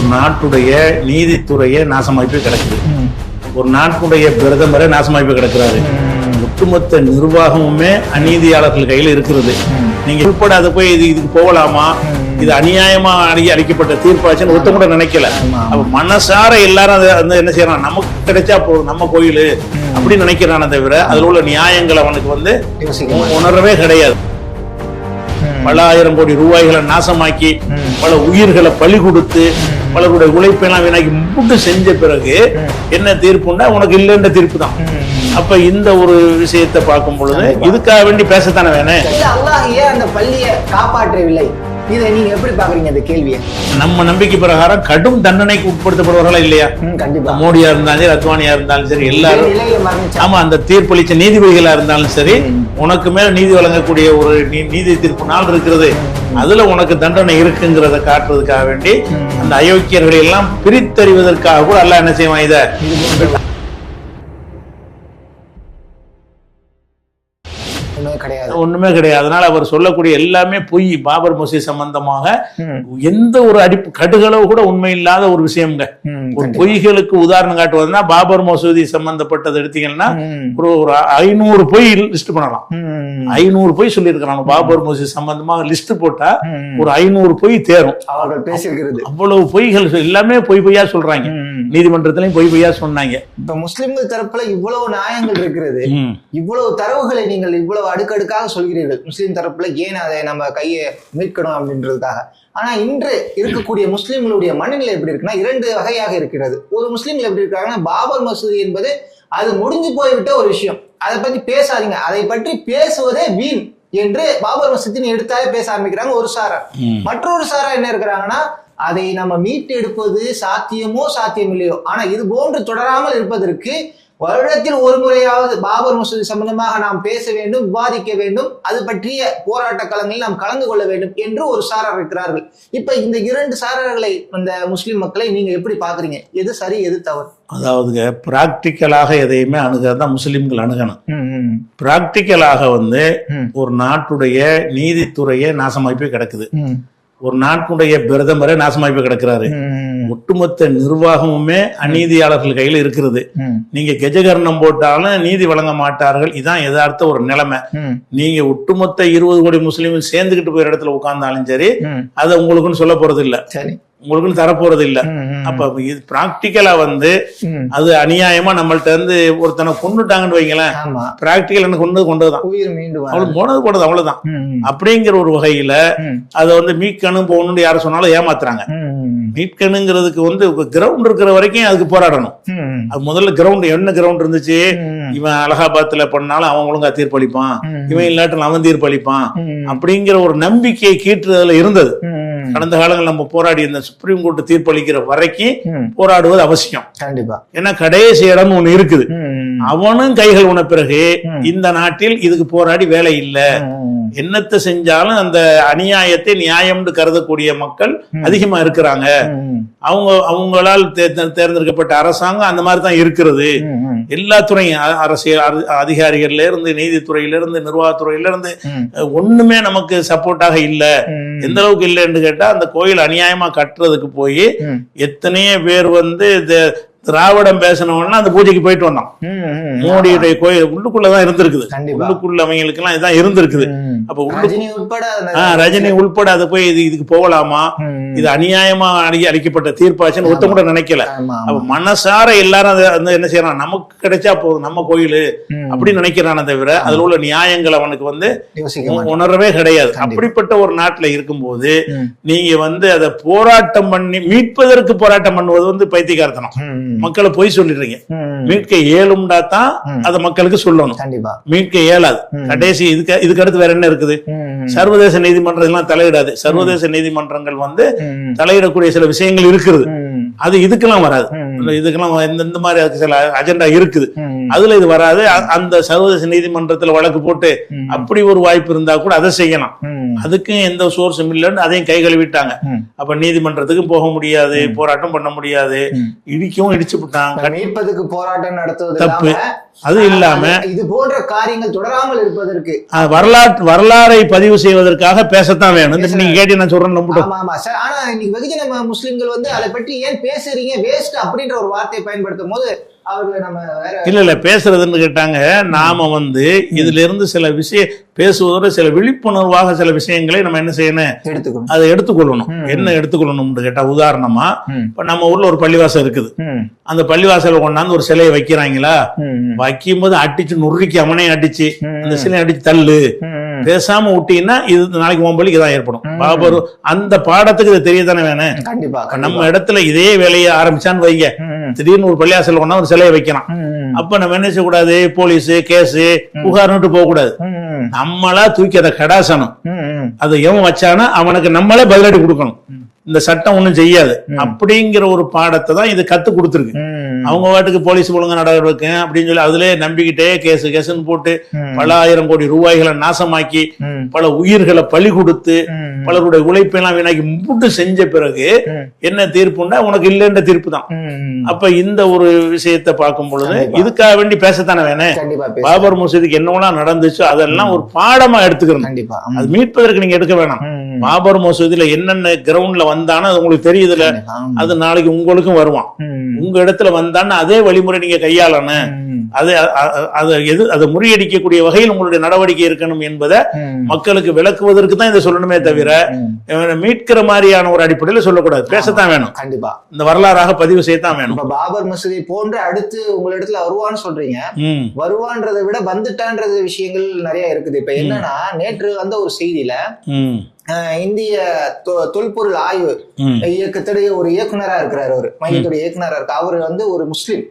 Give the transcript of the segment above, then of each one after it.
ஒரு நாட்டுடைய நீதித்துறையே நாசமாய் போய் கிடக்குது. ஒரு நாட்டுடைய பிரதமரே நாசமாய் போய் கிடக்குறாரு. ஒட்டுமொத்த நிர்வாகமுமே அநீதியாளர்கள் கையில் இருக்கிறது. நீங்க உட்பட அதை போய் இது இதுக்கு போகலாமா? இது அநியாயமா அடி அளிக்கப்பட்ட தீர்ப்பாச்சுன்னு ஒருத்தன் கூட நினைக்கல. அப்ப மனசார எல்லாரும் அதை வந்து என்ன செய்யறான்? நமக்கு கிடைச்சா போதும் நம்ம கோயில் அப்படின்னு நினைக்கிறானே தவிர அதுல உள்ள நியாயங்கள் அவனுக்கு வந்து உணர்வே கிடையாது. பல ஆயிரம் கோடி ரூபாய்களை நாசமாக்கி பல உயிர்களை பலி கொடுத்து பலருடைய உழைப்பெல்லாம் வீணாக்கி முட்டு செஞ்ச பிறகு என்ன தீர்ப்புன்னா உனக்கு இல்லைன்ற தீர்ப்பு தான் அப்ப இந்த ஒரு விஷயத்தை பார்க்கும் பொழுது இதுக்காக வேண்டி பேசத்தானே வேணே? அல்லாஹ் ஏன் அந்த பள்ளியை காப்பாற்றவில்லை? இதை நீங்க எப்படி பாக்குறீங்க அந்த கேள்வியை? நம்ம நம்பிக்கை பிரகாரம் கடும் தண்டனைக்கு உட்படுத்தப்படுவார்களா இல்லையா? கண்டிப்பா. மோடியா இருந்தாலும் சரி அத்வானியா இருந்தாலும் சரி எல்லாரும் ஆமா அந்த தீர்ப்பளிச்ச நீதிபதிகளா இருந்தாலும் சரி உனக்கு மேல நீதி வழங்கக்கூடிய ஒரு நீதி தீர்ப்பு நாள் இருக்கிறது. அதுல உனக்கு தண்டனை இருக்குங்கிறத காட்டுறதுக்காக வேண்டி அந்த அயோக்கியர்களை எல்லாம் பிரித்தறிவதற்காக கூட அல்லாஹ் என்ன செய்வான் இத? ஒண்ணுமே கிடையாது. அதனால அவர் சொல்லக்கூடிய எல்லாமே பொய். பாபர் மசூதி சம்பந்தமாக எந்த ஒரு அடிப்பு கடுகளவு கூட உண்மை இல்லாத ஒரு விஷயம்ங்க. ஒரு. பொய்களுக்கு உதாரணம் காட்டுவதுன்னா பாபர் மசூதி சம்பந்தப்பட்டது எடுத்தீங்கன்னா ஒரு ஒரு ஐநூறு பொய் லிஸ்ட் பண்ணலாம். ஐநூறு பொய் சொல்லியிருக்கிறாங்க. பாபர் மசூதி சம்பந்தமாக லிஸ்ட் போட்டா. ஒரு ஐநூறு பொய் தேரும். அவர்கள் பேசியிருக்கிறது. அவ்வளவு பொய்கள் எல்லாமே பொய் பொய்யா சொல்றாங்க. நீதிமன்றத்திலையும் பொய் பொய்யா சொன்னாங்க. இப்ப முஸ்லிம்கள் தரப்புல இவ்வளவு நியாயங்கள் இருக்கிறது. இவ்வளவு தரவுகளை நீங்கள் இவ்வளவு அடுக்கடுக்காக சொல்கிறீர்கள். முஸ்லிம் தரப்புல ஏன் அதை நம்ம கையை மீட்கணும் அப்படின்றதுக்காக? ஆனா இன்று இருக்கக்கூடிய முஸ்லிம்களுடைய மனநிலை எப்படி இருக்குன்னா இரண்டு வகையாக இருக்கிறது. ஒரு முஸ்லிம்கள் எப்படி இருக்காங்கன்னா பாபர் மசூதி என்பது அது முடிஞ்சு போய்விட்ட ஒரு விஷயம். அதை பத்தி பேசாதீங்க. அதை பற்றி பேசுவதே வீண் என்று பாபர் மசூதின்னு எடுத்தாலே பேச ஆரம்பிக்கிறாங்க ஒரு சாரா. மற்றொரு சாரா என்ன இருக்கிறாங்கன்னா அதை நம்ம மீட்டு எடுப்பது சாத்தியமோ சாத்தியம் இல்லையோ ஆனா இது போன்று தொடராமல் இருப்பதற்கு வருடத்தில் ஒரு முறையாவது பாபர் மசூதி சம்பந்தமாக நாம் பேச வேண்டும் விவாதிக்க வேண்டும். அது பற்றிய போராட்ட களங்களில் நாம் கலந்து கொள்ள வேண்டும் என்று ஒரு சாரார் இருக்கிறார்கள். இப்ப இந்த இரண்டு சாரார்களை அந்த முஸ்லிம் மக்களை நீங்க எப்படி பாக்குறீங்க எது சரி எது தவறு? அதாவதுங்க பிராக்டிக்கலாக எதையுமே அணுகிறதான் முஸ்லிம்கள் அணுகணும். பிராக்டிக்கலாக வந்து ஒரு நாட்டுடைய நீதித்துறையே நாசமாய் போய் கிடக்குது. ஒரு நாட்டுடைய பிரதமரே நாசமாய் போய் கிடக்குறாரு. ஒட்டுமொத்த நிர்வாகமுமே அநீதியாளர்கள் கையில் இருக்கிறது. நீங்க கெஜகர்ணம் போட்டாலும் நீதி வழங்க மாட்டார்கள். இதான் யதார்த்த ஒரு நிலைமை. நீங்க ஒட்டுமொத்த இருபது கோடி முஸ்லீம் சேர்ந்துகிட்டு போய் இடத்துல உட்கார்ந்தாலும் சரி. அதை உங்களுக்குன்னு சொல்ல போறது இல்ல சரி. உங்களுக்குன்னு தரப்போறது இல்ல அப்ப இது பிராக்டிக்கலா வந்து. அது அநியாயமா நம்மள்ட்ட இருந்து ஒருத்தனை கொண்டுட்டாங்கன்னு வைங்களேன் பிராக்டிக்கல் என்ன கொண்டு கொண்டதுதான். அவளுக்கு போனது போனது அவ்வளவுதான். அப்படிங்கிற ஒரு வகையில அதை வந்து மீட்கணும் போகணும்னு யாரும் சொன்னாலும் ஏமாத்துறாங்க. மீட்கணுங்கிறதுக்கு வந்து கிரவுண்ட் இருக்கிற வரைக்கும் அதுக்கு போராடணும். அது முதல்ல கிரவுண்ட் என்ன கிரவுண்ட் இருந்துச்சு? இவன் அலகாபாத்ல பண்ணாலும் அவன் ஒழுங்கா தீர்ப்பளிப்பான். இவன் இல்லாட்டில் அவன் தீர்ப்பளிப்பான். அப்படிங்கிற ஒரு நம்பிக்கை கீற்றுறதுல இருந்தது. கடந்த காலங்கள் நம்ம போராடி இந்த சுப்ரீம் கோர்ட் தீர்ப்பளிக்கிற வரைக்கும். போராடுவது அவசியம். கண்டிப்பா. ஏன்னா கடைசி இடம் ஒண்ணு இருக்குது. அவனும் கைகள் உன பிறகு. இந்த நாட்டில் இதுக்கு போராடி வேலை இல்ல. என்னத்தை செஞ்சாலும் அந்த அநியாயத்தை நியாயம்னு கருதக்கூடிய மக்கள் அதிகமா இருக்கிறாங்க. அவங்க அவங்களால் தேர்ந்தெடுக்கப்பட்ட அரசாங்கம் அந்த மாதிரி தான் இருக்கிறது. எல்லா துறையும் அரசியல் அரு- அதிகாரிகள்ல இருந்து நீதித்துறையில இருந்து நிர்வாகத்துறையில இருந்து ஒண்ணுமே நமக்கு சப்போர்ட்டாக இல்ல. எந்த அளவுக்கு இல்லைன்னு கேட்டா அந்த கோயில் அநியாயமா கட்டுறதுக்கு போய் எத்தனையோ பேர் வந்து திராவிடம் பேசினவன்னா அந்த பூஜைக்கு போயிட்டு வந்தான் ம், ம். மோடியுடைய கோயில் உள்ளுக்குள்ளதான் இருந்திருக்குது. உள்ளுக்குள்ள அவங்களுக்கு எல்லாம் இதான் இருந்திருக்குது. அப்ப உள்ளு ரஜினி உள்பட அதை போய் இது இதுக்கு போகலாமா இது அநியாயமா அளிக்கப்பட்ட தீர்ப்பாச்சுன்னு ஒருத்தன் கூட நினைக்கல அப்ப. மனசார எல்லாரும் அதை என்ன செய்யறான் நமக்கு கிடைச்சா போதும் நம்ம கோயில். அப்படின்னு நினைக்கிறானே தவிர அதுல உள்ள நியாயங்கள் அவனுக்கு வந்து. உணரவே கிடையாது. அப்படிப்பட்ட ஒரு நாட்டுல இருக்கும்போது நீங்க வந்து அதை போராட்டம் பண்ணி மீட்பதற்கு போராட்டம் பண்ணுவது வந்து பைத்தியக்காரத்தனம் ம், மக்களை பொய் சொல்லிடுறீங்க. மீட்க இயலும்டா தான். அதை மக்களுக்கு சொல்லணும். மீட்க இயலாது. கடைசி இதுக்கு இதுக்கு அடுத்து வேற என்ன இருக்குது? சர்வதேச நீதிமன்றம் எல்லாம் தலையிடாது சர்வதேச நீதிமன்றங்கள் வந்து தலையிடக்கூடிய சில விஷயங்கள் இருக்குது. ம், அது இதுக்கெல்லாம் வராது. இதுக்கெல்லாம் இந்த இந்த மாதிரி அதுக்கு சில அஜெண்டா இருக்குது. அதுல இது வராது. அந்த சர்வதேச நீதிமன்றத்துல வழக்கு போட்டு. அப்படி ஒரு வாய்ப்பு இருந்தா கூட அதை செய்யலாம். அதுக்கும் எந்த சோர்ஸும் இல்லைன்னு அதையும் கை கழுவிட்டாங்க. அப்ப நீதிமன்றத்துக்கும் போக முடியாது போராட்டம் பண்ண முடியாது. இடிக்கவும் இடிச்சு விட்டாங்க மீட்பதுக்கு போராட்டம் நடத்துவது தப்பு. அது இல்லாம இது போன்ற காரியங்கள் தொடராமல் இருப்பதற்கு. வரலாற்று வரலாறை பதிவு செய்வதற்காக பேசத்தான் வேணும். நீங்க கேட்டு நான் சொல்றேன் ஆமா சார் ஆனா இன்னைக்கு வெகுஜன முஸ்லிம்கள் வந்து அதை பற்றி ஏன் பேசுறீங்க? வேஸ்ட் அப்படின்ற ஒரு வார்த்தையை பயன்படுத்தும் போது இல்ல இல்ல பேசுறதுன்னு கேட்டாங்க. நாம வந்து இதுல இருந்து சில விஷய பேசுவதோட சில விழிப்புணர்வாக சில விஷயங்களை நம்ம என்ன செய்யணும்? எடுத்துக்கணும். அதை எடுத்துக்கொள்ளணும். என்ன எடுத்துக்கொள்ளணும்னு கேட்டா உதாரணமா. இப்ப நம்ம ஊர்ல ஒரு பள்ளிவாசல் இருக்குது. அந்த பள்ளிவாசல் கொண்டாந்து ஒரு சிலையை வைக்கிறாங்களா? ம், ம், வைக்கும்போது அடிச்சு நுறுக்கி அவனே அடிச்சு அந்த சிலையை அடிச்சு தள்ளு. பேசாம விட்டீங்கன்னா இது நாளைக்கு உன் தான் ஏற்படும். பாபர் அந்த பாடத்துக்கு இது தெரியத்தானே வேணும் கண்டிப்பா நம்ம இடத்துல இதே வேலையை ஆரம்பிச்சான்னு வைங்க. திடீர்னு ஒரு பள்ளிவாசல் கொண்டா ஒரு சிலையை வைக்கிறான் ம், ம், அப்ப நம்ம என்ன செய்யக்கூடாது? போலீஸ் கேஸ் புகார்னுட்டு போக கூடாது நம்மளா தூக்கி அதை கடாசனம். ம், ம். அதை எவன் வச்சானா அவனுக்கு நம்மளே பதிலடி கொடுக்கணும். இந்த சட்டம் ஒண்ணும் செய்யாது. அப்படிங்கிற ஒரு பாடத்தை தான் இது கத்து கொடுத்துருக்கு. அவங்க வாட்டுக்கு போலீஸ் ஒழுங்கா நடவடிக்கை அப்படின்னு சொல்லி அதுலயே நம்பிக்கிட்டே கேஸ் கேஸ்ன்னு போட்டு பல ஆயிரம் கோடி ரூபாய்களை நாசமாக்கி பல உயிர்களை பலி கொடுத்து பலருடைய உழைப்பெல்லாம் வீணாக்கி முட்டு செஞ்ச பிறகு என்ன தீர்ப்புண்டா உனக்கு இல்லைன்ற தீர்ப்பு தான். அப்ப இந்த ஒரு விஷயத்தை பார்க்கும் பொழுது. இதுக்காக வேண்டி பேசத்தானே பேச பாபர் மசூதிக்கு என்னவெல்லாம் நடந்துச்சோ அதெல்லாம் ஒரு பாடமா எடுத்துக்கணும் கண்டிப்பா. அது மீட்பதற்கு நீங்க எடுக்க வேணாம். பாபர் மசூதியில என்னென்ன கிரவுண்ட்ல வந்தானோ அது உங்களுக்கு தெரியுதுல. அது நாளைக்கு உங்களுக்கும் வருவான். உங்க இடத்துல வந்தான்னு அதே வழிமுறை நீங்க கையாளணும். அது அதை எது அதை முறியடிக்கக்கூடிய வகையில் உங்களுடைய நடவடிக்கை இருக்கணும் என்பதை மக்களுக்கு விளக்குவதற்கு தான் இதை சொல்லணுமே தவிர மீட்கிற மாதிரியான ஒரு அடிப்படையில சொல்லக்கூடாது. பேசத்தான் வேணும். கண்டிப்பா. இந்த வரலாறாக பதிவு செய்யத்தான் வேணும். பாபர் மசூதி போன்று அடுத்து உங்களிடத்துல வருவான்னு சொல்றீங்க. வருவான்றதை விட வந்துட்டான்றது விஷயங்கள் நிறைய இருக்குது. இப்ப என்னன்னா நேற்று வந்த ஒரு செய்தியில இந்திய தொல்பொருள் ஆய்வு இயக்கத்துடைய ஒரு இயக்குனரா இருக்கிறார் அவர். மையத்துடைய இயக்குனரா இருக்கு அவர் வந்து ஒரு முஸ்லிம்.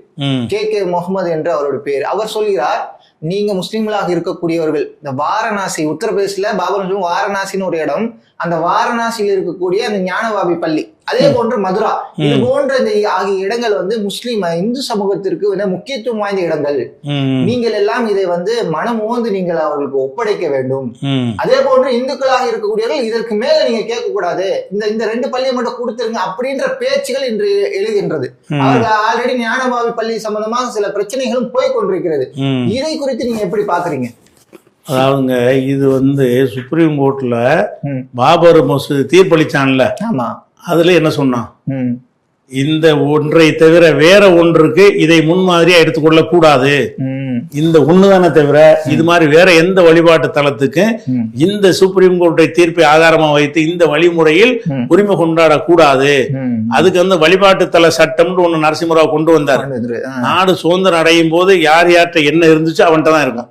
கே. கே. முகமது என்று அவரோட பேர். அவர் சொல்கிறார் நீங்க முஸ்லிம்களாக இருக்கக்கூடியவர்கள் இந்த வாரணாசி உத்தரப்பிரதேசில பாபர் வாரணாசின்னு ஒரு இடம். அந்த வாரணாசியில் இருக்கக்கூடிய அந்த ஞானவாபி பள்ளி அதே போன்று மதுரா. இது. போன்ற ஆகிய இடங்கள் வந்து முஸ்லிம் இந்து சமூகத்திற்கு முக்கியத்துவம் வாய்ந்த இடங்கள். நீங்கள் எல்லாம் இதை வந்து மனமோந்து நீங்கள் அவர்களுக்கு ஒப்படைக்க வேண்டும். அதே போன்று இந்துக்களாக இருக்கக்கூடியவர்கள் இதற்கு மேல நீங்க கேட்க கூடாது இந்த இந்த ரெண்டு பள்ளியை மட்டும் கொடுத்துருங்க அப்படின்ற பேச்சுகள் இன்று எழுகின்றது. அவர்கள் ஆல்ரெடி ஞானபாவி பள்ளி சம்பந்தமாக சில பிரச்சனைகளும் போய் கொண்டிருக்கிறது. ம். இதை குறித்து நீங்க எப்படி பாக்குறீங்க அதாவதுங்க இது வந்து சுப்ரீம் கோர்ட்ல. பாபர் மசூதி தீர்ப்பளிச்சான்ல. ஆமா. அதுல என்ன சொன்னான். இந்த ஒன்றை தவிர வேற ஒன்றுக்கு இதை முன்மாதிரியா எடுத்துக்கொள்ள கூடாது. இந்த ஒண்ணுதானே தவிர இது மாதிரி வேற எந்த வழிபாட்டு தலத்துக்கு ம். இந்த சுப்ரீம் கோர்ட்டை தீர்ப்பை ஆதாரமா வைத்து இந்த வழிமுறையில். உரிமை கொண்டாடக்கூடாது ம். அதுக்கு வந்து வழிபாட்டு தல சட்டம்னு ஒண்ணு நரசிம்மராவ் கொண்டு வந்தார். நாடு சுதந்திரம் அடையும் போது யார் யார்கிட்ட என்ன இருந்துச்சோ அவன்கிட்ட தான் இருக்கும்.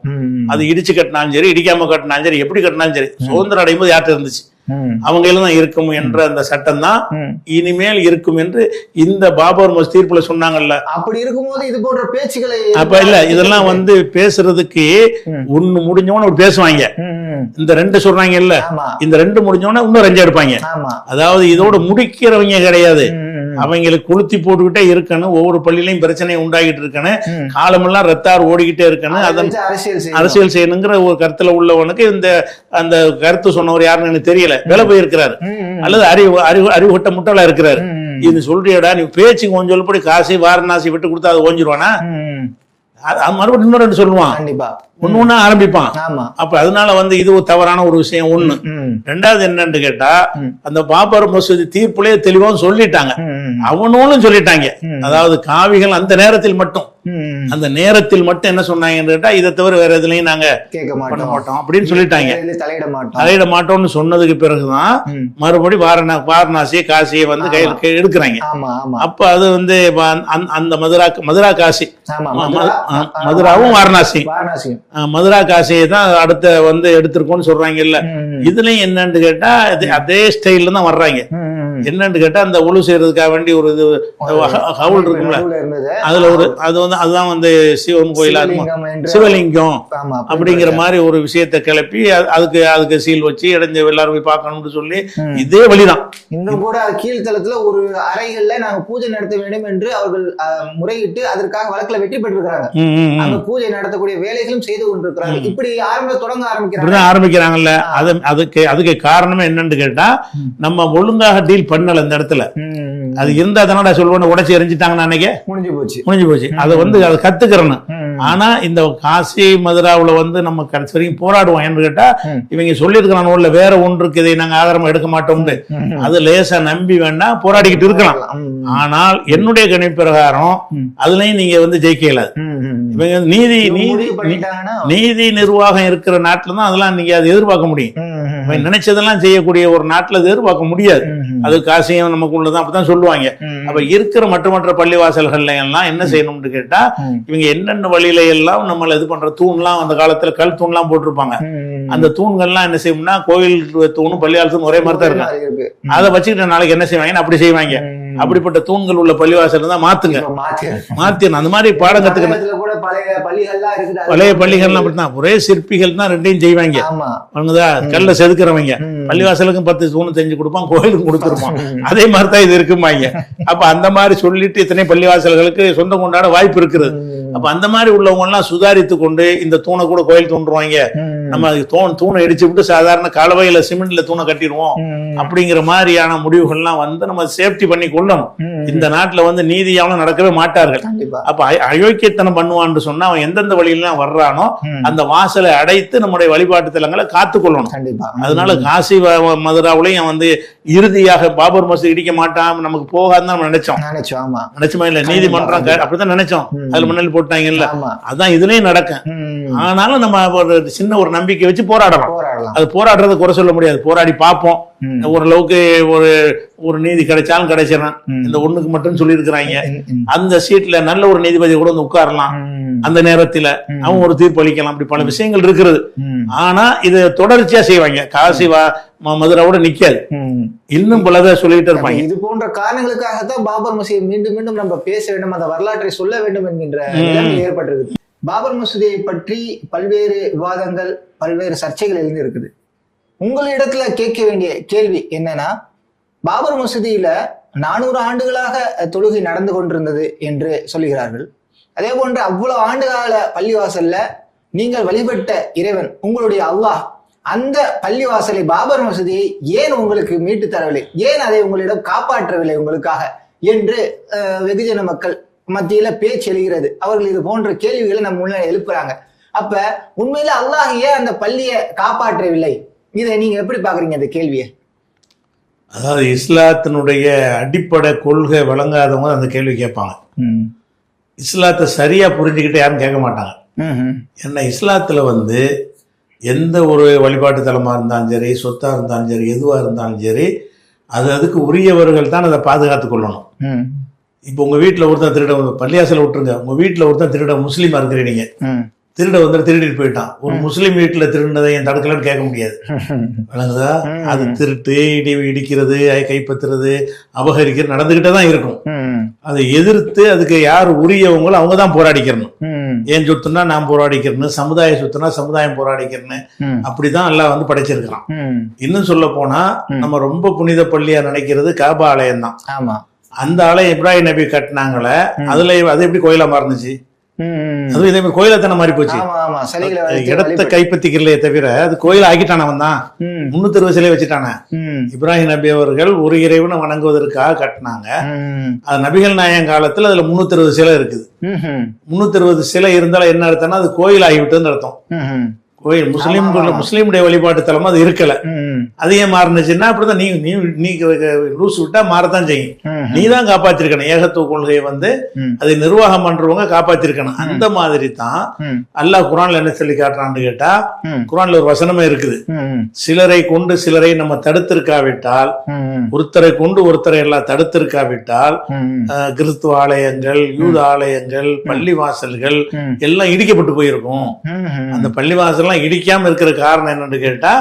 அது இடிச்சு கட்டினாலும் சரி இடிக்காம கட்டினாலும் சரி எப்படி கட்டினாலும் சரி சுதந்திரம் அடையும் போது யார்கிட்ட இருந்துச்சு ம். அவங்களும் தான் இருக்கும் என்ற அந்த சட்டம் தான். இனிமேல் இருக்கும் என்று இந்த பாபர் மஸ் தீர்ப்புல சொன்னாங்கல்ல அப்படி இருக்கும்போது இது போன்ற பேச்சுகளை அப்ப இல்ல இதெல்லாம் வந்து பேசுறதுக்கு. ஒண்ணு முடிஞ்சவன ஒரு பேசுவாங்க. இந்த ரெண்டு சொல்றாங்க இல்ல இந்த ரெண்டு முடிஞ்சவன இன்னும் ரெண்டு எடுப்பாங்க ஆமா அதாவது இதோட முடிக்கிறவங்க கிடையாது. அவங்களுக்கு கொளுத்தி போட்டுக்கிட்டே இருக்கணும். ஒவ்வொரு பள்ளியிலையும் பிரச்சனை உண்டாகிட்டு இருக்கணும். காலமெல்லாம் ரத்தார் ஓடிக்கிட்டே இருக்கணும். அதை அதன் அரசியல் செய்யணுங்கிற ஒரு கருத்துல உள்ளவனுக்கு இந்த அந்த கருத்து சொன்னவர் யாருன்னு எனக்கு தெரியல. விலை போயிருக்கிறாரு. அல்லது அறிவு அறிவு அறிவுட்ட முட்டாளா இருக்கிறாரு. இது சொல்றியடா நீ பேச்சுக்கு கொஞ்சம் சொல்லப்படி காசி வாரணாசி விட்டு கொடுத்தா அது ஓஞ்சிருவானா? மறுபடியும் இன்னொரு ரெண்டு சொல்லுவான் கண்டிப்பா ஒண்ணு ஒண்ணா ஆரம்பிப்பான் ஆமா அப்ப அதனால வந்து இது ஒரு தவறான ஒரு விஷயம் ஒண்ணு. ரெண்டாவது என்னன்னு கேட்டா. அந்த பாபர் மசூதி தீர்ப்புலயே தெளிவா சொல்லிட்டாங்க. அவனும் சொல்லிட்டாங்க. அதாவது காவிகள் அந்த நேரத்தில் மட்டும். அந்த நேரத்தில் மட்டும் என்ன சொன்னாங்கன்னு கேட்டா இதை தவிர வேற எதுலயும் நாங்க கேட்க மாட்டோம். அப்படின்னு சொல்லிட்டாங்க. தலையிட மாட்டோம். தலையிட மாட்டோம்னு சொன்னதுக்கு பிறகுதான். மறுபடி வாரணா வாரணாசி காசியை வந்து கையில் கை- எடுக்கிறாங்க. அப்ப அது வந்து அந்த- மதுரா மதுரா காசி. மதுராவும் வாரணாசி மதுரா காசியை தான் அடுத்த வந்து எடுத்திருக்கோம்னு சொல்றாங்க இல்ல ம். இதுலயும் என்னன்னு கேட்டா அதே ஸ்டைல்ல தான் வர்றாங்க. என்னன்னு கேட்டா அந்த ஒழு செய்யறதுக்காக வேண்டி ஒரு இது ஹவுல் இருக்கும்ல. அதுல ஒரு அது வந்து அதுதான் வந்து சிவன் கோயிலா இருக்கும் சிவலிங்கம் அப்படிங்கிற மாதிரி. ஒரு விஷயத்தை கிளப்பி அது- அதுக்கு அதுக்கு சீல் வச்சு இடைஞ்ச எல்லாரும் போய் பார்க்கணும்னு சொல்லி. இதே வழிதான். இன்னும் கூட கீழ்த்தளத்துல ஒரு அறைகள்ல நாங்க பூஜை நடத்த வேண்டும் என்று அவர்கள் முறையிட்டு அதற்காக வழக்குல வெற்றி பெற்றிருக்கிறாங்க. அங்க பூஜை நடத்தக்கூடிய வேலைகளும் செய்து கொண்டிருக்கிறாங்க. இப்படி ஆரம்ப தொடங்க ஆரம்பிக்கிறாங்க. ஆரம்பிக்கிறாங்கல்ல. அது அதுக்கு அதுக்கு காரணமே என்னன்னு கேட்டா. நம்ம ஒழுங்காக டீல் பண்ணல இந்த இடத்துல. அது இருந்தா தானடா சொல்லுவேன் உடைச்சி எரிஞ்சிட்டாங்கன்னு அன்னைக்கு? முடிஞ்சு போச்சு. முடிஞ்சு போச்சு. அதை வந்து அதை கத்துக்கிறேன்னு ம். ஆனா இந்த காசி மதுராவுல வந்து நம்ம கடைசி வரைக்கும் போராடுவோம் ஏன்னு கேட்டா. இவங்க சொல்லியிருக்கிறான் உள்ள வேற ஒன்றுக்கு இதை நாங்க ஆதாரமா எடுக்க மாட்டோம்னு. அது லேசா நம்பி வேணா போராடிக்கிட்டு இருக்கலாம். ஆனால் என்னுடைய கணிப்பு பிரகாரம். அதுலயும் நீங்க வந்து ஜெயிக்க இயலாது ம். ம். இவங்க நீதி நீதி நீதி நிர்வாகம் இருக்கிற நாட்டுல தான் அதெல்லாம் நீங்க அதை எதிர்பார்க்க முடியும். நினைச்சதெல்லாம் செய்யக்கூடிய ஒரு நாட்டுல எதிர்பார்க்க முடியாது. அது காசியம் நமக்கு உள்ளதான் அப்படிதான் சொல்லுவாங்க. அப்ப இருக்கிற மற்ற மற்ற பள்ளிவாசல்கள்ல எல்லாம் என்ன செய்யணும்னு கேட்டா. இவங்க என்னென்ன வழியில எல்லாம் நம்மள இது பண்ற தூண்லாம் அந்த காலத்துல கல் தூண்லாம் போட்டிருப்பாங்க. அந்த தூண்கள்லாம் என்ன செய்யும்னா கோவில் தூணும் பள்ளிவாசலும் ஒரே மாதிரி தான் இருக்கும் அதை வச்சுக்கிட்டு நாளைக்கு என்ன செய்வாங்கன்னா அப்படி செய்வாங்க. அப்படிப்பட்ட தூண்கள் உள்ள பள்ளிவாசல் தான் மாத்துங்க. இப்ப மாத்தி மாத்திரணும் அந்த மாதிரி பாடம் கத்துக்கணும். பழைய பள்ளிகள்லாம் அப்படித்தான். ஒரே சிற்பிகள் தான் ரெண்டையும் செய்வாங்க. அவங்கதா கல்ல செதுக்குறவங்க. பள்ளிவாசலுக்கும் பத்து தூணு செஞ்சு கொடுப்பான் கோயிலுக்கும் கொடுத்துருப்பான். அதே மாதிரி தான் இது இருக்குமாங்க அப்ப அந்த மாதிரி சொல்லிட்டு இத்தனை பள்ளிவாசல்களுக்கு சொந்தம் கொண்டாட வாய்ப்பு இருக்குது. ம். அப்ப அந்த மாதிரி உள்ளவங்க எல்லாம் சுதாரித்து கொண்டு இந்த தூணை கூட கோயில் தோன்றுவாங்க. நம்ம அது தூண் தூணை இடிச்சு விட்டு சாதாரண கலவையில சிமெண்ட்ல தூணை கட்டிடுவோம். அப்படிங்கிற மாதிரியான முடிவுகள்லாம் வந்து நம்ம சேஃப்டி பண்ணி கொள்ளணும். இந்த நாட்டுல வந்து நீதியாலும் நடக்கவே மாட்டார்கள். கண்டிப்பா. அப்ப அய- அயோக்கியத்தனம் பண்ணுவான்னு சொன்னா அவன் எந்தெந்த வழியெல்லாம் வர்றானோ ம். அந்த வாசலை அடைத்து நம்முடைய வழிபாட்டு தலங்களை காத்து கொள்ளணும். கண்டிப்பா. அதனால காசி மதுராவுலயும் வந்து இறுதியாக பாபர் மசூதி இடிக்க மாட்டான் நமக்கு போகாதுன்னு நம்ம நினைச்சோம். நினைச்சோம் ஆமா. நினைச்சுமா இல்ல? நீதிமன்றம் அப்படிதான் நினைச்சோம். அதுல முன்னாடி போட்டாங்கல்ல ஆமா. அதான் இதுலயும் நடக்கும். ஆனாலும் நம்ம ஒரு சின்ன ஒரு நம்பிக்கை வச்சு போராடலாம். அது போராடுறத குறை சொல்ல முடியாது. போராடி பார்ப்போம். ஓரளவுக்கு ஒரு ஒரு நீதி கிடைச்சாலும் கிடைச்சிடலாம். ம். இந்த ஒண்ணுக்கு மட்டும் சொல்லியிருக்கிறாங்க. அந்த சீட்ல நல்ல ஒரு நீதிபதி கூட வந்து உட்காரலாம். அந்த நேரத்துல. அவன் ஒரு தீர்ப்பு அளிக்கலாம். அப்படி பல விஷயங்கள் இருக்கிறது. ஆனா இது தொடர்ச்சியா செய்வாங்க. காசி வா மதுராவோட நிக்காது. இன்னும் பலதை சொல்லிட்டு இருப்பாங்க. இது போன்ற காரணங்களுக்காகத்தான் பாபர் மசூதியை மீண்டும் மீண்டும் நம்ம பேச வேண்டும் அந்த வரலாற்றை சொல்ல வேண்டும் என்கின்ற ஏற்பட்டிருக்கு பாபர் மசூதியை பற்றி பல்வேறு விவாதங்கள் பல்வேறு சர்ச்சைகள் எழுந்து இருக்குது. உங்களிடத்துல கேட்க வேண்டிய கேள்வி என்னன்னா பாபர் மசூதியில நானூறு ஆண்டுகளாக தொழுகை நடந்து கொண்டிருந்தது என்று சொல்லுகிறார்கள். அதே போன்று அவ்வளவு ஆண்டுகால பள்ளிவாசல்ல நீங்கள் வழிபட்ட இறைவன் உங்களுடைய அல்லாஹ். அந்த பள்ளிவாசலை பாபர் மசூதியை ஏன் உங்களுக்கு மீட்டு தரவில்லை? ஏன் அதை உங்களிடம் காப்பாற்றவில்லை உங்களுக்காக? என்று வெகுஜன மக்கள் மத்தியில பேச்சு எழுகிறது. அவர்கள் இது போன்ற கேள்விகளை நம்ம முன்னாடி எழுப்புறாங்க. அப்ப உண்மையில அல்லாஹ் ஏன் அந்த பள்ளியை காப்பாற்றவில்லை? இதை நீங்க எப்படி பாக்குறீங்க அந்த கேள்வியை? அதாவது இஸ்லாத்தினுடைய அடிப்படை கொள்கை வழங்காதவங்க அந்த கேள்வி கேட்பாங்க. இஸ்லாத்தை சரியா புரிஞ்சுக்கிட்டு யாரும் கேட்க மாட்டாங்க. ஏன்னா இஸ்லாத்துல வந்து எந்த ஒரு வழிபாட்டு தலமா இருந்தாலும் சரி சொத்தா இருந்தாலும் சரி எதுவா இருந்தாலும் சரி அது அதுக்கு உரியவர்கள் தான் அதை பாதுகாத்து கொள்ளணும். இப்போ உங்க வீட்டுல ஒருத்தன் திருட பள்ளியாசல விட்டுருங்க. உங்க வீட்டுல ஒருத்தன் திருட முஸ்லீமா இருக்கிறீங்க திருட வந்து திருடிட்டு போயிட்டான். ஒரு முஸ்லீம் வீட்டுல திருடினதை என் தடுக்கலன்னு கேட்க முடியாது. விளங்குதா. அது திருட்டு இடி இடிக்கிறது கைப்பற்றுறது அபகரிக்கிறது நடந்துகிட்டே தான் இருக்கும். அதை எதிர்த்து அதுக்கு யார் உரியவங்களோ அவங்க தான் போராடிக்கிறணும். ஏன் சொத்துனா நான் போராடிக்கிறேன்னு சமுதாய சொத்துனா சமுதாயம் போராடிக்கிறேன்னு. அப்படிதான் எல்லாம் வந்து படைச்சிருக்கிறான். இன்னும் சொல்ல போனா. நம்ம ரொம்ப புனித பள்ளியா நினைக்கிறது காபா ஆலயம் தான் ஆமா. அந்த ஆலயம் இப்ராஹிம் நபி கட்டினாங்களே. அதுல அது எப்படி கோயிலா மாறினுச்சு. அதுவும் இதே மாதிரி கோயிலத்தான மாறி போச்சு. இடத்த கைப்பற்றிக்கலையே தவிர அது கோயில் ஆக்கிட்டான் அவன் தான். முன்னூத்தி அறுபது சிலை வச்சுட்டானே. இப்ராஹிம் நபி அவர்கள் ஒரு இறைவனை வணங்குவதற்காக கட்டினாங்க. அது நபிகள் நாயகம் காலத்துல அதுல முன்னூத்தி அறுபது சிலை இருக்குது. முன்னூத்தி அறுபது சிலை இருந்தாலும் என்ன அர்த்தம்னா அது கோயில் ஆகிவிட்டதுன்னு அர்த்தம் கோயில் முஸ்லீம் ஆமா, ஆமா. முஸ்லீமுடைய வழிபாட்டு தலமா அது இருக்கல. அது ஏன் மாறுனுச்சுன்னா அப்படிதான் நீ நீ நீ ரூஸ் விட்டா மாறத்தான் செய்யும். நீ தான் காப்பாத்திருக்கணும். ஏகத்துவ கொள்கையை வந்து அதை நிர்வாகம் பண்றவங்க காப்பாத்திருக்கணும். அந்த மாதிரி தான் அல்லாஹ் குரான்ல என்ன சொல்லி காட்டுறான்னு கேட்டா குரான்ல ஒரு வசனமே இருக்குது. சிலரை கொண்டு சிலரை நம்ம தடுத்திருக்காவிட்டால் ஒருத்தரை கொண்டு ஒருத்தரை எல்லாம் தடுத்திருக்காவிட்டால் கிறிஸ்துவ ஆலயங்கள் யூத ஆலயங்கள் பள்ளிவாசல்கள் ம், எல்லாம் இடிக்கப்பட்டு போயிருக்கும். அந்த பள்ளிவாசல்லாம் இடிக்காம இருக்கிற காரணம் என்னன்னு கேட்டா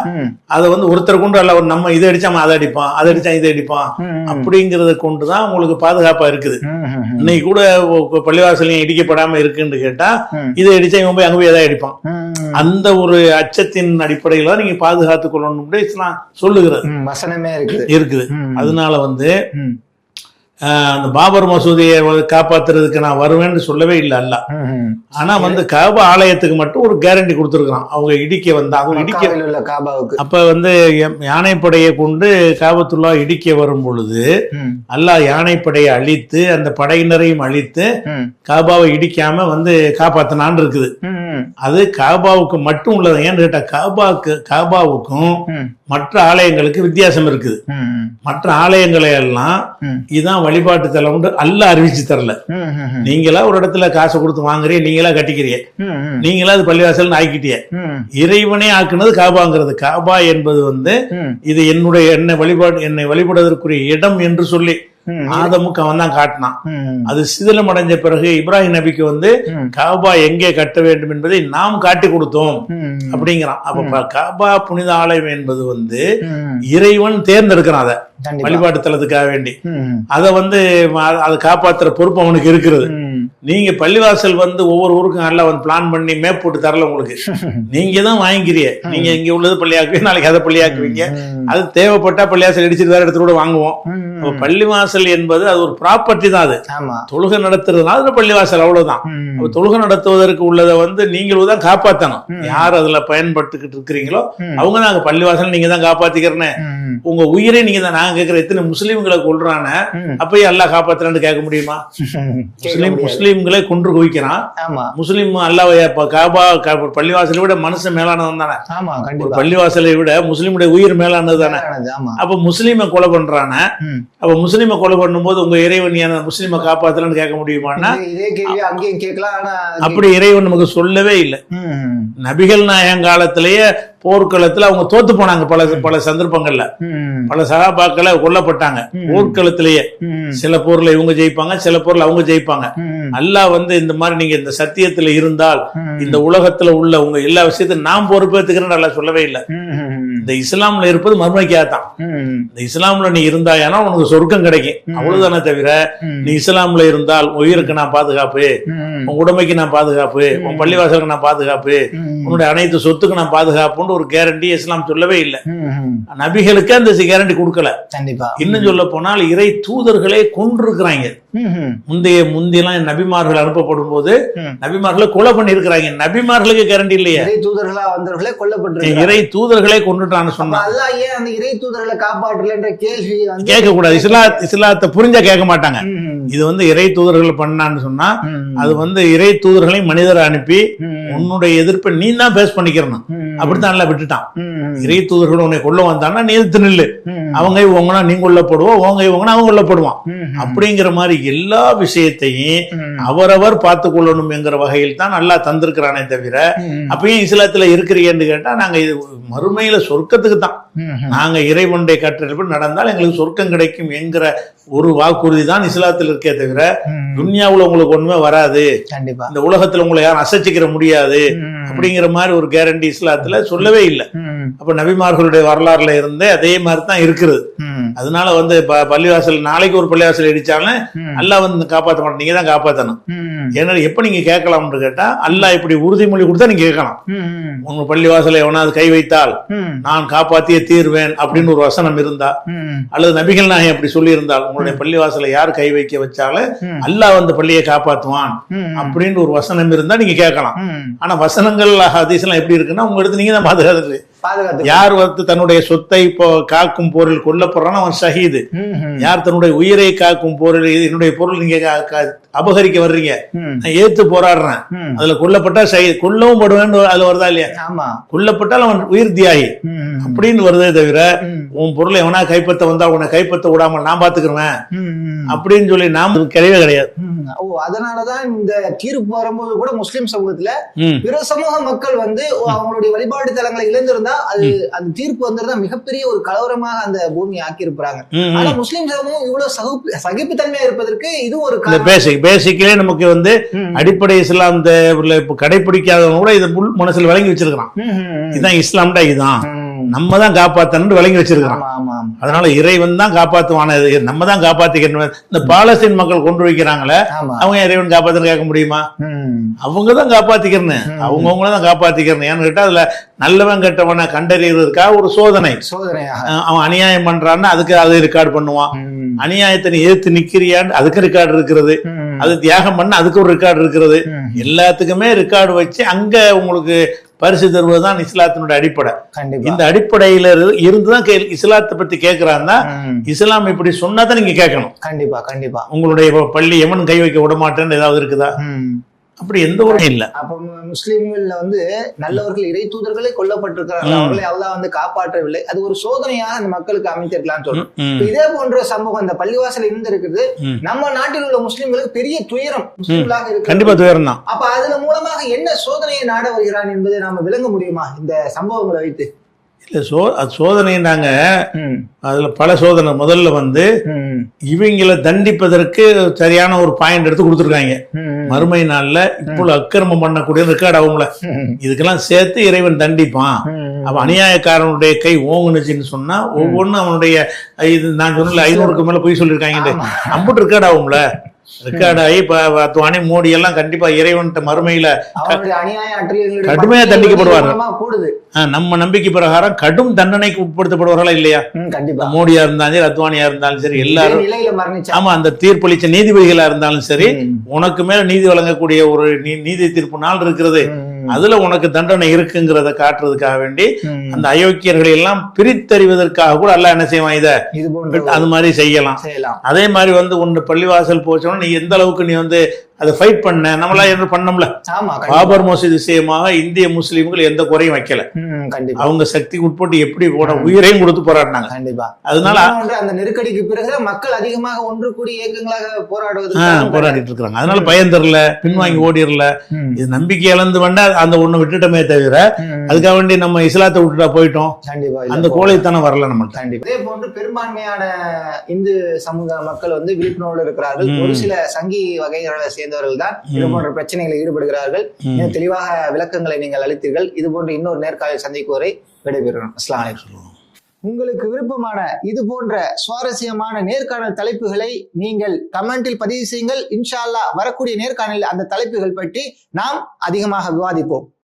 அதை வந்து ஒருத்தர் கொண்டு அல்ல நம்ம இதை அடிச்சா அவன் அதை அடிப்பான் அதை அடிச்சா இதை அடிப்பான் அப்படிங்கறத கொண்டுதான் உங்களுக்கு பாதுகாப்பா இருக்குது. இன்னைக்கு கூட பள்ளிவாசலையும் இடிக்கப்படாம இருக்குன்னு கேட்டா இதை அடிச்சா இவன் போய் அங்க போய் எதை அடிப்பான்? அந்த ஒரு அச்சத்தின் அடிப்படையில தான் நீங்க பாதுகாத்துக் கொள்ளணும் இஸ்லாம் சொல்லுகிறது. வசனமே இருக்குது. இருக்குது. அதனால வந்து அந்த பாபர் மசூதியை காப்பாத்துறதுக்கு நான் வருவேன்னு சொல்லவே இல்லை அல்ல. ஆனா வந்து காபா ஆலயத்துக்கு மட்டும் ஒரு கேரண்டி கொடுத்துருக்கான் அவங்க இடிக்க வந்தா அவங்க இடிக்க காபாவுக்கு. அப்ப வந்து யானைப்படையை கொண்டு காபத்துல்லா இடிக்க வரும் பொழுது அல்லாஹ் யானைப்படையை அழித்து அந்த படையினரையும் அழித்து காபாவை இடிக்காம வந்து காப்பாத்தினான் இருக்குது. அது காபாவுக்கு மட்டும் உள்ளது. ஏன்னு கேட்டா காபாவுக்கு காபாவுக்கும் மற்ற ஆலயங்களுக்கு வித்தியாசம் இருக்குது. மற்ற ஆலயங்களை எல்லாம். இதான் வழிபாட்டு தலம்னு அல்லாஹ் அறிவிச்சு தரல. நீங்களா ஒரு இடத்துல காசு கொடுத்து வாங்குறீங்க நீங்களா ம், நீங்களா அது பள்ளிவாசல் ஆக்கிட்டிய. இறைவனே ஆக்குனது காபாங்கிறது. காபா என்பது வந்து இது என்னுடைய என்னை வழிபாடு என்னை வழிபடுவதற்குரிய இடம் என்று சொல்லி ஆதமுக்கு அவன் தான் காட்டினான் அது சிதிலம் அடைஞ்ச பிறகு இப்ராஹிம் நபிக்கு வந்து காபா எங்கே கட்ட வேண்டும் என்பதை நாம் காட்டி கொடுத்தோம் அப்படிங்கிறான். அப்ப காபா புனித ஆலயம் என்பது வந்து. இறைவன் தேர்ந்தெடுக்கிறான் அதை. வழிபாட்டு தலத்துக்காக வேண்டி. அதை வந்து அதை காப்பாத்துற பொறுப்பு அவனுக்கு இருக்கிறது. நீங்க பள்ளிவாசல் வந்து ஒவ்வொரு ஊருக்கும் நல்லா வந்து பிளான் பண்ணி மேப் போட்டு தரல உங்களுக்கு. நீங்க தான் வாங்கிக்கிறீங்க நீங்க இங்க உள்ளது பள்ளியாக்குவீங்க நாளைக்கு அதை பள்ளியாக்குவீங்க. அது தேவைப்பட்டா பள்ளிவாசல் இடிச்சிட்டு வேற இடத்துல கூட வாங்குவோம். பள்ளிவாசல் என்பது அது ஒரு ப்ராப்பர்ட்டி தான் அது. தொழுகை நடத்துறதுனால அது பள்ளிவாசல் அவ்வளவுதான். தொழுகை நடத்துவதற்கு உள்ளதை வந்து நீங்களும் தான் காப்பாத்தணும். யார் அதுல பயன்பட்டுக்கிட்டு இருக்கிறீங்களோ. அவங்க தான் பள்ளிவாசல் நீங்க தான் காப்பாத்திக்கிறேன்னு உங்க உயிரை நீங்க தான் நாங்க கேட்கிற எத்தனை முஸ்லீம்களை கொள்றான. அப்பயே அல்லாஹ் காப்பாத்துறான்னு கேட்க முடியுமா? முஸ்லீம் முஸ்லீம்களை கொன்று குவிக்கிறான். முஸ்லீம் அல்லாஹ் காபா பள்ளிவாசலை விட மனுஷன் மேலானவன் தானே? பள்ளிவாசலை விட முஸ்லீமுடைய உயிர் மேலானது தானே? மேலானது, ஆமா. அப்ப முஸ்லீமை கொலை பண்றான. அப்ப முஸ்லீமை கொலை பண்ணும்போது உங்க இறைவன் ஏன் முஸ்லீமை காப்பாத்தலன்னு கேட்க முடியுமான்னா? அப்படி இறைவன் நமக்கு சொல்லவே இல்லை. நபிகள் நாயகம் காலத்திலேயே போர்க்களத்துல அவங்க தோத்து போனாங்க பல பல சந்தர்ப்பங்கள்ல. பல சகாபாக்களை கொல்லப்பட்டாங்க. போர்க்களத்திலேயே. சில போர்ல இவங்க ஜெயிப்பாங்க சில போர்ல அவங்க ஜெயிப்பாங்க. அல்லாஹ் வந்து இந்த மாதிரி நீங்க இந்த சத்தியத்துல இருந்தால் இந்த உலகத்துல உள்ள உங்க எல்லா விஷயத்தையும் நாம் பொறுப்பேற்றுக்கிறேன்னு அல்லாஹ் சொல்லவே இல்லை. இந்த இஸ்லாம்ல இருப்பது மர்மைக்காக தான் இந்த இஸ்லாம்ல நீ இருந்தாயானா உனக்கு சொர்க்கம் கிடைக்கும். அவ்வளவுதானே தவிர. நீ இஸ்லாம்ல இருந்தால் உயிருக்கு நான் பாதுகாப்பு உன் உடமைக்கு நான் பாதுகாப்பு உன் பள்ளிவாசலுக்கு நான் பாதுகாப்பு உன்னுடைய அனைத்து சொத்துக்கு நான் பாதுகாப்புன்னு ஒரு கேரண்டி இஸ்லாம் சொல்லவே இல்லை. நபிகளுக்கு அந்த கேரண்டி கொடுக்கல. கண்டிப்பா. இன்னும் சொல்ல போனால் இறை தூதர்களே கொண்டிருக்கிறாங்க முந்தைய முந்தியெல்லாம் நபிமார்கள் அனுப்பப்படும் போது. நபிமார்களை கொலை பண்ணியிருக்கிறாங்க. நபிமார்களுக்கு கேரண்டி இல்லையே. இறை தூதர்களா வந்தவர்களே கொல்லப்பட்டிருக்கிறார் இறை தூதர்களே கொண்டுட்டான்னு சொன்னா அல்லாஹ் ஏன் அந்த இறை தூதர்களை காப்பாற்றலன்ற கேள்வி வந்து கேட்க கூடாது இஸ்லா இஸ்லாத்தை புரிஞ்சா கேட்க மாட்டாங்க. இது வந்து இறை தூதர்கள் பண்ணான்னு சொன்னா அது வந்து இறை தூதர்களை மனிதரை அனுப்பி உன்னுடைய எதிர்ப்பை நீ தான் பேஸ் பண்ணிக்கிறணும். அப்படித்தான் எல்லாம் விட்டுட்டான். இறை தூதர்கள் உன்னை கொல்ல வந்தான்னா நீ எதிர்த்து நில்லு. அவங்க இவங்கன்னா நீ கொல்லப்படுவோம் அவங்க இவங்கன்னா அவன் கொல்லப்படுவான். அப்படிங்கிற மாதிரி எல்லா விஷயத்தையும் அவரவர் பார்த்து கொள்ளணும் என்கிற வகையில் தான் நல்லா தந்திருக்கிறானே தவிர அப்பயும் இஸ்லாத்துல இருக்கிறீங்கன்னு கேட்டா நாங்க இது மறுமையில சொர்க்கத்துக்கு தான். நாங்க இறைவனுடைய கற்றறிப்பு நடந்தால் எங்களுக்கு சொர்க்கம் கிடைக்கும் என்கிற ஒரு வாக்குறுதி தான் இஸ்லாத்தில் இருக்கே தவிர துன்யாவுல உங்களுக்கு ஒண்ணுமே வராது. கண்டிப்பா. இந்த உலகத்துல உங்களை யாரும் அசைச்சிக்கிற முடியாது. அப்படிங்கிற மாதிரி ஒரு கேரண்டி இஸ்லாத்துல சொல்லவே இல்லை. அப்ப நபிமார்களுடைய வரலாறுல இருந்தே அதே மாதிரி தான் இருக்குது. ம், அதனால வந்து பள்ளிவாசல் நாளைக்கு ஒரு பள்ளிவாசல் இடிச்சாலும் ம், அல்லாஹ் வந்து காப்பாற்ற மாட்டோம் நீங்க தான் காப்பாற்றணும் ஏன்னா எப்ப நீங்க கேட்கலாம்னு கேட்டா அல்லாஹ் இப்படி உறுதிமொழி கொடுத்தா நீங்க கேட்கலாம். உங்க பள்ளிவாசலை எவனாவது கை வைத்தால் நான் காப்பாத்தியே தீர்வேன் அப்படின்னு ஒரு வசனம் இருந்தா அல்லது நபிகள் நாயகம் அப்படி சொல்லி இருந்தால் உங்களுடைய பள்ளிவாசலை யார் கை வைக்க வச்சாலும் ம். அல்லாஹ் வந்து பள்ளியை காப்பாத்துவான் அப்படின்னு ஒரு வசனம் இருந்தா நீங்க கேட்கலாம். ஆனா வசனங்கள் ஹதீஸ் எல்லாம் எப்படி இருக்குன்னா உங்க இடத்து நீங்க தான் பாதுகாத்து யார் வந்து தன்னுடைய சொத்தை இப்போ காக்கும் போரில் கொல்லப்படுறானோ அவன் ஷஹீது. யார் தன்னுடைய உயிரை காக்கும் போரில் என்னுடைய பொருள் நீங்க அபகரிக்க வர்றீங்க. நான் ஏத்து போராடுறேன். அதுல கொல்லப்பட்டா ஷஹீத் கொல்லவும் படுவேன்னு அதுல வருதா இல்லையா? ஆமா. கொல்லப்பட்டால் அவன் உயிர் தியாகி. அப்படின்னு வருதே தவிர உன் பொருளை எவனா கைப்பற்ற வந்தா உன்னை கைப்பற்ற விடாம நான் பாத்துக்கிறேன். அப்படின்னு சொல்லி நாம் கிடையவே கிடையாது. ஓ அதனாலதான் இந்த தீர்ப்பு வரும்போது கூட முஸ்லிம் சமூகத்துல. பிற சமூக மக்கள் வந்து அவங்களுடைய வழிபாடு தலங்களை இழந்திருந்தா அது அந்த தீர்ப்பு வந்திருந்தா மிகப்பெரிய ஒரு கலவரமாக அந்த பூமியை ஆக்கி இருப்பாங்க ம், ஆனா. முஸ்லிம் சமூகம் இவ்வளவு சகிப்பு சகிப்புத்தன்மையா இருப்பதற்கு இது ஒரு பேசிக் பேசிக்கலே நமக்கு வந்து. அடிப்படை இஸ்லாம் கடைபிடிக்காதவங்க கூட இதை முள் மனசுல விளங்கி ம். இதுதான் இஸ்லாம்டா இதுதான். நம்ம தான் காப்பாத்தணும்னு விளங்கி வச்சிருக்கிறோம். அதனால இறைவன் தான் காப்பாத்துவான. நம்ம தான் காப்பாத்திக்கணும் இந்த பாலஸ்தீன் மக்கள் கொண்டு வைக்கிறாங்களே அவங்க இறைவன் காப்பாத்துன்னு கேட்க முடியுமா. அவங்க தான் காப்பாத்திக்கிறணும் அவங்கவுங்கள தான் காப்பாத்திக்கிறணும் ஏன்னு கேட்டா அதுல நல்லவன் கெட்டவனை கண்டறியறதுக்காக ஒரு சோதனை. அஹ் அவன் அநியாயம் பண்றான்னு அதுக்கு அது ரெக்கார்ட் பண்ணுவான். அநியாயத்தை நீ எதிர்த்து நிக்கிறியான்னு அதுக்கு ரெக்கார்டு இருக்கிறது. அது தியாகம் பண்ண அதுக்கு ஒரு ரெக்கார்டு இருக்கிறது. எல்லாத்துக்குமே ரெக்கார்டு வச்சு அங்க உங்களுக்கு பரிசு தருவதுதான் இஸ்லாத்தினுடைய அடிப்படை. கண்டிப்பா. இந்த அடிப்படையில இரு- இருந்துதான் கே- இஸ்லாத்தை பத்தி கேட்கிறான்னா. இஸ்லாம் இப்படி சொன்னாதான் நீங்க கேட்கணும். கண்டிப்பா கண்டிப்பா. உங்களுடைய பள்ளி எவன் கை வைக்க விட மாட்டேன்னு ஏதாவது இருக்குதா. அப்படி எந்த ஒரு இல்ல. அப்ப முஸ்லிம்கள்ல வந்து நல்லவர்கள் இறை தூதர்களே கொல்லப்பட்டிருக்கிறார்கள். அவர்களை அல்லாஹ் வந்து காப்பாற்றவில்லை. அது ஒரு சோதனையாக அந்த மக்களுக்கு அமைத்திருக்கலாம்னு சொல்றோம் இதே போன்ற சம்பவம் இந்த பள்ளிவாசல் இருந்திருக்குது. ம். நம்ம நாட்டில் உள்ள முஸ்லிம்களுக்கு பெரிய துயரம் முஸ்லிம்களாக இருக்கு கண்டிப்பா துயரம் தான் அப்ப அதன் மூலமாக என்ன சோதனையை நாட வருகிறான் என்பதை நாம விளங்க முடியுமா? இந்த சம்பவங்களை வைத்து. இல்ல சோ அது சோதனைன்னாங்க ம். அதுல பல சோதனை முதல்ல வந்து. இவங்களை தண்டிப்பதற்கு சரியான ஒரு பாயிண்ட் எடுத்து கொடுத்துருக்காங்க. மறுமை நாள்ல இப்போ அக்கிரமம் பண்ணக்கூடிய ரெக்கார்டு அவங்கள. இதுக்கெல்லாம் சேர்த்து இறைவன் தண்டிப்பான். அவன் அநியாயக்காரனுடைய கை ஓங்குனுச்சுன்னு சொன்னா ஒவ்வொன்றும் அவனுடைய இது நான் சொன்னல ஐநூறுக்கு மேல போய் சொல்லியிருக்காங்க. அம்புட்டு ரெக்கார்டு ஆகும்ல ரெக்கார்டு ஆகி இப்ப மோடி எல்லாம் கண்டிப்பா இறைவன்ட்ட மறுமையில கடுமையா தண்டிக்கப்படுவார்கள். கூடுது நம்ம நம்பிக்கை பிரகாரம் கடும் தண்டனைக்கு உட்படுத்தப்படுவார்களா இல்லையா கண்டிப்பா மோடியா இருந்தாலும் சரி அத்வானியா இருந்தாலும் சரி எல்லாரும் ஆமா அந்த தீர்ப்பளிச்ச நீதிபதிகளா இருந்தாலும் சரி. உனக்கு மேல நீதி வழங்கக்கூடிய ஒரு நீதி தீர்ப்பு நாள் இருக்கிறது. அதுல உனக்கு தண்டனை இருக்குங்கிறத காட்டுறதுக்காக வேண்டி. அந்த அயோக்கியர்களை எல்லாம் பிரித்தறிவதற்காக கூட எல்லாம் என்ன செய்வான்? இத அது மாதிரி செய்யலாம். செய்யலாம். அதே மாதிரி வந்து உன் பள்ளிவாசல் போச்சோன்னா நீ எந்த அளவுக்கு நீ வந்து அதை ஃபைட் பண்ண நம்மளா என்ன பண்ணோம்ல. பாபர் மசூதி விஷயமாக இந்திய முஸ்லீம்கள் எந்த குறையும் வைக்கல. அவங்க சக்திக்கு உட்பட்டு எப்படி போட உயிரையும் கொடுத்து போராடினாங்க. கண்டிப்பா. அதனால அந்த நெருக்கடிக்கு பிறகு மக்கள் அதிகமாக ஒன்று கூடி இயக்கங்களாக போராடுவது போராடிட்டு இருக்காங்க அதனால பயம் தரல பின்வாங்கி ஓடிரல. இது நம்பிக்கை இழந்து வேண்டா அந்த ஒண்ணு விட்டுட்டோமே தவிர அதுக்காக வேண்டி நம்ம இஸ்லாத்தை விட்டுட்டா போயிட்டோம். கண்டிப்பா அந்த கோழைத்தனம் வரல நம்மள்ட்ட. கண்டிப்பா. இதே போன்று பெரும்பான்மையான இந்து சமூக மக்கள் வந்து விழிப்புணர்வோடு இருக்கிறார்கள். ஒரு சில சங்கி வகைகளை சேர்ந்தவர்கள் தான் இது. போன்ற பிரச்சனைகளில் ஈடுபடுகிறார்கள் தெளிவாக விளக்கங்களை நீங்கள் அளித்தீர்கள். இது போன்ற இன்னொரு நேர்காணல் சந்திக்கும் விடைபெறுகிறோம். அஸ்லாம் வலைக்கும் உங்களுக்கு விருப்பமான இது போன்ற சுவாரஸ்யமான நேர்காணல் தலைப்புகளை நீங்கள் கமெண்டில் பதிவு செய்யுங்கள். இன்ஷா அல்லாஹ் வரக்கூடிய நேர்காணலில் அந்த தலைப்புகள் பற்றி நாம் அதிகமாக விவாதிப்போம்.